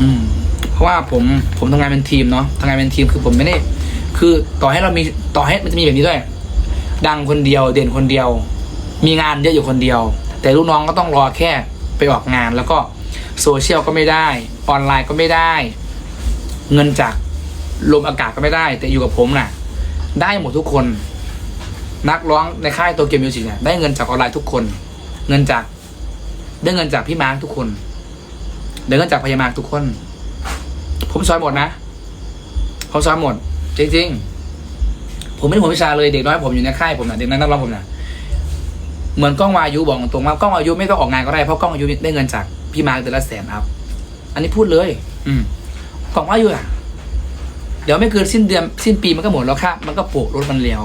อืม เพราะว่าผมผมทำงานเป็นทีมเนาะทำงานเป็นทีมคือผมไม่ได้ คือต่อให้เรามีต่อให้มันจะมีแบบนี้ด้วย ดังคนเดียวเด่นคนเดียว มีงานเยอะอยู่คนเดียว แต่ลูกน้องก็ต้องรอแค่ไปออกงาน แล้วก็โซเชียลก็ไม่ได้ ออนไลน์ก็ไม่ได้ เงินจากลมอากาศก็ไม่ได้ แต่อยู่กับผมน่ะ ได้หมดทุกคน นักร้องในค่ายโตเกียวมิวสิกเนี่ยได้เงินจากออนไลน์ทุกคน เงินจากได้เงินจากพี่มาร์คทุกคน ได้เงินจากพยามารทุกคน ผมสอนหมดนะผมสอนหมด จริง ๆ ผมไม่ได้ผมวิชาเลยเด็กน้อยผมอยู่ในค่ายผมนะเด็กน้อยนักร้องผมนะเหมือนกล้องวายุบอกตรงว่ากล้องวายุไม่ต้องออกงานก็ได้เพราะกล้องวายุได้เงินจากพี่มาร์คเดือนละแสนครับอันนี้พูดเลย อืมกล้องวายุอะเดี๋ยวไม่เกินสิ้นเดือนสิ้นปีมันก็หมดแล้วครับมันก็โปะรถมันเลี้ยว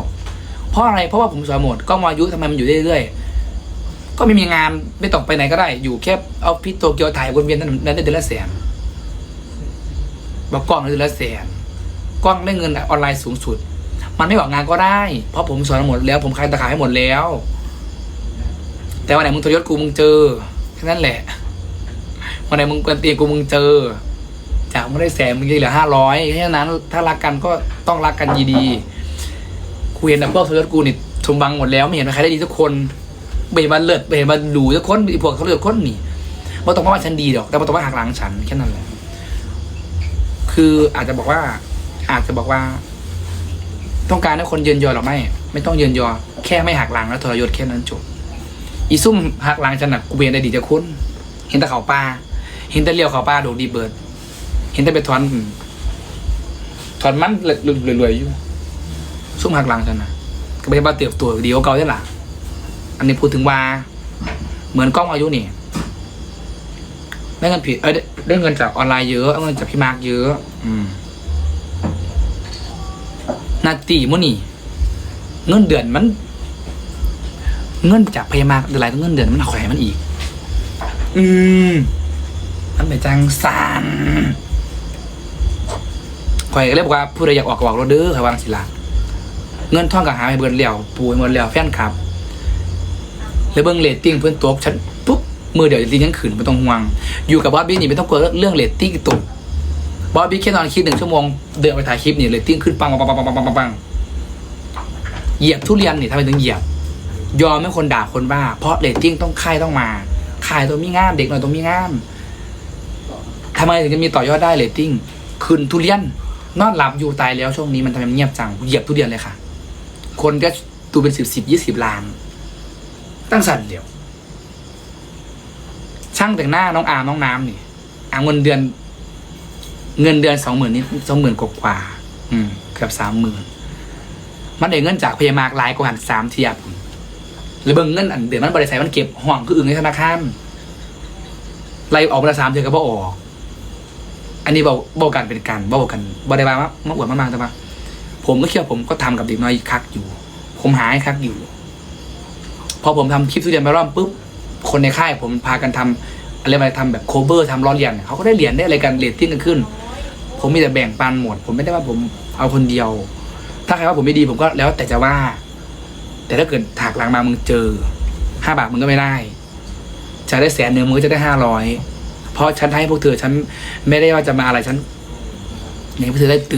เพราะอะไรเพราะว่าผมสอนหมดกล้องวายุทำไมมันอยู่เรื่อยๆ ก็ไม่มีงานไม่ต้องไปไหนก็ได้ อยู่แค่เอาพี่โตเกียวถ่ายวนเวียนนั้นนั้นได้เดือนละแสนบอกกล้องได้เดือนละแสนกล้องได้เงินออนไลน์สูงสุด มันไม่ออกงานก็ได้ เพราะผมสอนหมดแล้ว ผมขายตะขายให้หมดแล้ว แต่วันไหนมึงทรยศกูมึงเจอแค่นั้นแหละวันไหนมึงกวนตีกูมึงเจอ จากไม่ได้แสนมึงยังเหลือห้าร้อยแค่นั้น ถ้ารักกันก็ต้องรักกันดีๆกูเห็นนะพวกทรยศกูนี่ชมบังหมดแล้วไม่เห็นใครได้ดีทุกคน ไม่เห็นเลิศไม่เห็นหลูทุกคนไอีพวกเขาเลือกคนนี่ม่ต้องว่าฉันดีหรอกแต่ม่ต้องว่าหักหลังฉันแค่นั้นแหละคืออาจจะบอกว่า อาจจะบอกว่า ต้องการให้คนเยินยอหรือไม่ ไม่ต้องเยินยอ แค่ไม่หักหลังแล้วทรยศแค่นั้นจบอีซุ่มหักหลังฉันหน่ะกูเบียนได้ดีจะคุ้นเห็นแต่เขาปลาเห็นแต่เลี้ยวเขาปลาโดดดีเบิร์ดเห็นแต่ไปถอนถอนมันรวยๆอยู่ซุ่มหักหลังฉันนะก็ไม่ได้มาเติบโตดีกว่าเก่าใช่หรอ อันนี้พูดถึงว่า เหมือนกล้องอายุนี่ได้เงินผิดเอ้ยได้ได้เงินจากออนไลน์เยอะได้เงินจากพี่มาร์กเยอะอืมนาตีมุนี่ เงินเดือนมัน เงินจากพยามาร์กเดือนไรต้องเงินเดือนมันเอาแขวนมันอีก อืมมันเป็นจังสันข่อยก็เลยบอกว่าผู้ใดอยากออกก็ออกรถเด้อข่อยวางสิละเงินท่องกับหาให้เบิร์นเหลี่ยวปูให้หมดเหลี่ยวแฟนคลับ แล้วเบิ้งเรตติ้งเพื่อนตกฉันปุ๊บมือเดี๋ยวจะตีฉันขืนไม่ต้องห่วง อยู่กับบอสบี้นี่ไม่ต้องกลัวเรื่องเรตติ้งตกบอสบี้แค่นอนคลิปหนึ่งชั่วโมงเดินไปถ่ายคลิปนี่เรตติ้งขึ้นปังปังปังปังปังปังปังเหยียบทุเรียนนี่ทำไมถึงเหยียบ ยอมให้คนด่าคนว่า เพราะเรตติ้งต้องค่ายต้องมาค่ายต้องมีงานเด็กหน่อยต้องมีงานทำไมถึงจะมีต่อยอดได้เรตติ้งคืนทุเรียนนอนหลับอยู่ตายแล้วช่วงนี้มันทำไมมันเงียบจังเหยียบทุเรียนเลยค่ะ คนก็ดูเป็นสิบสิบยี่สิบล้าน ตั้งสันเดียว ช่างแต่งหน้าน้องอาน้องน้ำนี่อาเงินเดือน เงินเดือนสองหมื่นนี่สองหมื่นกว่าๆอืมเกือบสามหมื่นมันได้เงินจากพยามากหลายกว่าหันสามเทียบหรือเบิ่งเงินอันเดือนมันบริษัทมันเก็บห่วงคืออื่นในธนาคารไล่ออกมาละสามเดือนก็บ่ออกอันนี้บอกบอกกันเป็นการบอกกันบอกได้ว่ามาอวดมากๆแต่ว่าผมก็เชื่อผมก็ทำกับเด็กน้อยคักอยู่ ผมหาให้คักอยู่ พอผมทำคลิปทุเรียนไปรอบปุ๊บคนในค่ายผมพากันทำอะไรมาทำแบบโคเวอร์ทำล้อเลียนเขาก็ได้เหรียญได้อะไรกันเรตติ้งกันขึ้น ผมมีแต่แบ่งปันหมด ผมไม่ได้ว่าผมเอาคนเดียว ถ้าใครว่าผมไม่ดีผมก็แล้วแต่จะว่า แต่ถ้าเกิดถากหลังมามึงเจอห้าบาทมึงก็ไม่ได้จะได้แสนหนึ่งมึงก็จะได้ห้าร้อยเพราะฉันให้พวกเธอฉันไม่ได้ว่าจะมาอะไรฉันอยากให้พวกเธอได้ตื่น